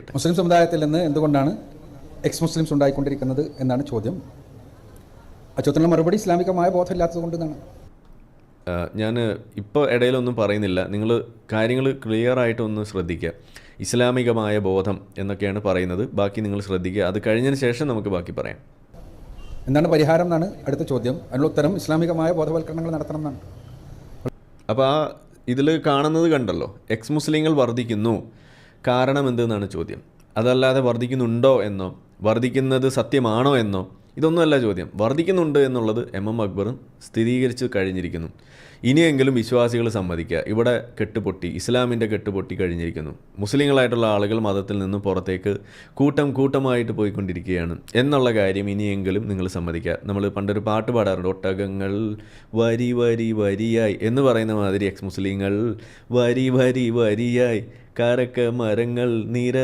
ചെയ്യട്ടെ. മുസ്ലിം സമുദായത്തിൽ നിന്ന് എന്തുകൊണ്ടാണ് എക്സ് മുസ്ലിംസ് ഉണ്ടായിക്കൊണ്ടിരിക്കുന്നത് എന്നാണ് ചോദ്യം. ആ ചോദ്യത്തിനുള്ള മറുപടി ഇസ്ലാമികമായ ബോധമില്ലാത്തത് കൊണ്ട് എന്നാണ് ഞാൻ ഇപ്പോൾ ഇടയിലൊന്നും പറയുന്നില്ല. നിങ്ങൾ കാര്യങ്ങൾ ക്ലിയർ ആയിട്ട് ഒന്ന് ശ്രദ്ധിക്കുക ഇസ്ലാമികമായ ബോധം എന്നൊക്കെയാണ് പറയുന്നത്. ബാക്കി നിങ്ങൾ ശ്രദ്ധിക്കുക അത് കഴിഞ്ഞതിന് ശേഷം നമുക്ക് ബാക്കി പറയാം. എന്താണ് പരിഹാരം എന്നാണ് അടുത്ത ചോദ്യം. അതിനുള്ള ഉത്തരം ഇസ്ലാമികമായ ബോധവൽക്കരണങ്ങൾ നടത്തണം എന്നാണ്. അപ്പോൾ ആ ഇതിൽ കാണുന്നത് കണ്ടല്ലോ. എക്സ് മുസ്ലിങ്ങൾ വർദ്ധിക്കുന്നു. കാരണം എന്തെന്നാണ് ചോദ്യം. അതല്ലാതെ വർദ്ധിക്കുന്നുണ്ടോ എന്നോ വർദ്ധിക്കുന്നത് സത്യമാണോ എന്നോ ഇതൊന്നുമല്ല ചോദ്യം. വർദ്ധിക്കുന്നുണ്ട് എന്നുള്ളത് എം എം അക്ബറും സ്ഥിരീകരിച്ച് കഴിഞ്ഞിരിക്കുന്നു. ഇനിയെങ്കിലും വിശ്വാസികൾ സമ്മതിക്കുക. ഇവിടെ കെട്ടുപൊട്ടി ഇസ്ലാമിന്റെ കെട്ടുപൊട്ടി കഴിഞ്ഞിരിക്കുന്നു. മുസ്ലിങ്ങളായിട്ടുള്ള ആളുകൾ മതത്തിൽ നിന്ന് പുറത്തേക്ക് കൂട്ടം കൂട്ടമായിട്ട് പോയിക്കൊണ്ടിരിക്കുകയാണ്. എന്നുള്ള കാര്യം ഇനിയെങ്കിലും നിങ്ങൾ സമ്മതിക്കുക. നമ്മൾ പണ്ടൊരു പാട്ട് പാടാറുണ്ട് ഒട്ടകങ്ങൾ വരി വരി വരിയായി എന്ന് പറയുന്ന മാതിരി എക്സ് മുസ്ലിങ്ങൾ വരി വരി വരിയായി കരക്ക മരങ്ങൾ നിര